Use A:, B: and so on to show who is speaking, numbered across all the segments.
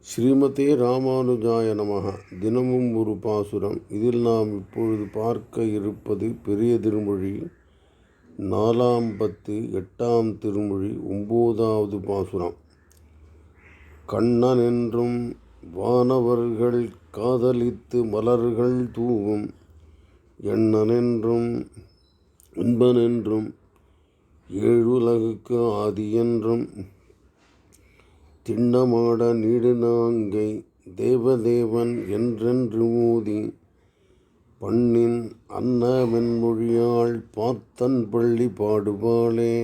A: ஸ்ரீமதே ராமானுஜாய நமக. தினமும் ஒரு பாசுரம். இதில் நாம் இப்பொழுது பார்க்க இருப்பது பெரிய திருமொழி. நாலாம் பத்து எட்டாம் திருமொழி ஒம்போதாவது பாசுரம். கண்ணன் என்றும் வானவர்கள் காதலித்து மலர்கள் தூவும். எண்ணனென்றும் இன்பனென்றும் ஏழுலகுக்கு ஆதியென்றும் திண்ணமாட நீடுநாங்கை தேவதேவன் என்றென்று மூதி பண்ணின் அன்னமென்மொழியாள் பார்த்தன் பள்ளி பாடுபாளே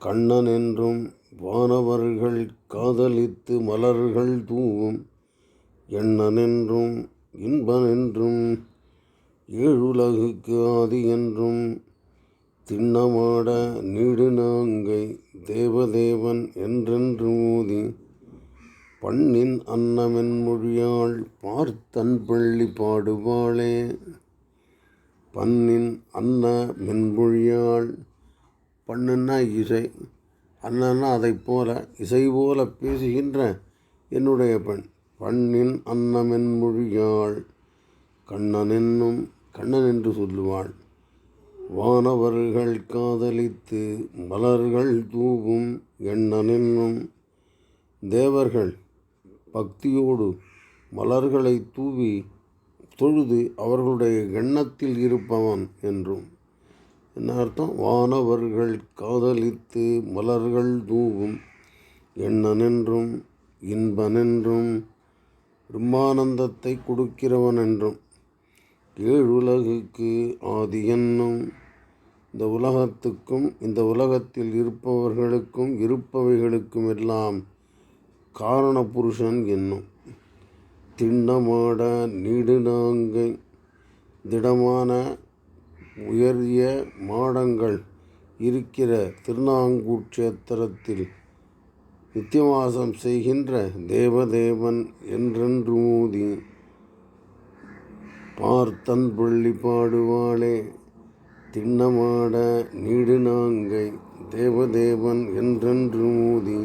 A: கண்ணன் என்றும் வானவர்கள் காதலித்து மலர்கள் தூவும் எண்ணனென்றும் இன்பனென்றும் ஏழுலகுக்கு ஆதி என்றும் திண்ணமாட நீடுநாங்கை தேவதேவன் என்றென்று மோதி பண்ணின் அன்னமென்மொழியாள் பார்த்தன் பள்ளி பாடுவாளே. பண்ணின் அன்ன மென்மொழியாள் பண்ணுன்னா இசை அண்ணன்னா அதைப் போல இசை போல பேசுகின்ற என்னுடைய பெண். பண்ணின் அன்னமென்மொழியாள் கண்ணன் என்னும் கண்ணன் என்று சொல்லுவாள். வானவர்கள் காதலித்து மலர்கள் தூவும் எண்ணனென்னும் தேவர்கள் பக்தியோடு மலர்களை தூவி தொழுது அவர்களுடைய எண்ணத்தில் இருப்பவன் என்றும். என்ன அர்த்தம்? வானவர்கள் காதலித்து மலர்கள் தூவும் எண்ணனென்றும் இன்பனென்றும் பிரம்மானந்தத்தை கொடுக்கிறவன் என்றும். ஏழுலகுக்கு ஆதி என்னும் இந்த உலகத்துக்கும் இந்த உலகத்தில் இருப்பவர்களுக்கும் இருப்பவைகளுக்கும் எல்லாம் காரண புருஷன் என்னும். திண்ணமாட நீடுநாங்கை திடமான உயரிய மாடங்கள் இருக்கிற திருநாங்கூட்சேத்திரத்தில் நித்தியவாசம் செய்கின்ற தேவதேவன் என்றென்று மூதி பார்த்தன் பள்ளி பாடுவாளே திண்ணமாட நீடு நாங்கை தேவதேவன் என்றென்று மூதி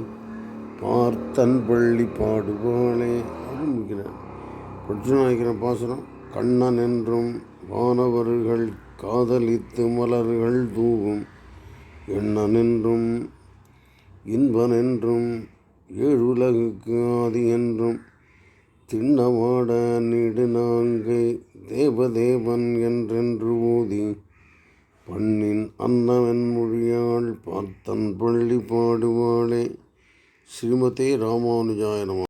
A: பார்த்தன் பள்ளி பாடுவாளே ஆரம்பிக்கிறேன் பிரச்சனாய்க்கிற பாசுரம் கண்ணன் என்றும் வானவர்கள் காதலித்து மலர்கள் தூவும் எண்ணனென்றும் இன்பனென்றும் ஏழுலகுக்கு ஆதி என்றும் திண்ணமாட நீடுநாங்கை தேவதேவன் என்றென்று ஊதி பண்ணின் அன்னவன் மொழியாள் பார்த்தன் பள்ளி பாடுவாளே. ஸ்ரீமதே ராமானுஜாய நம.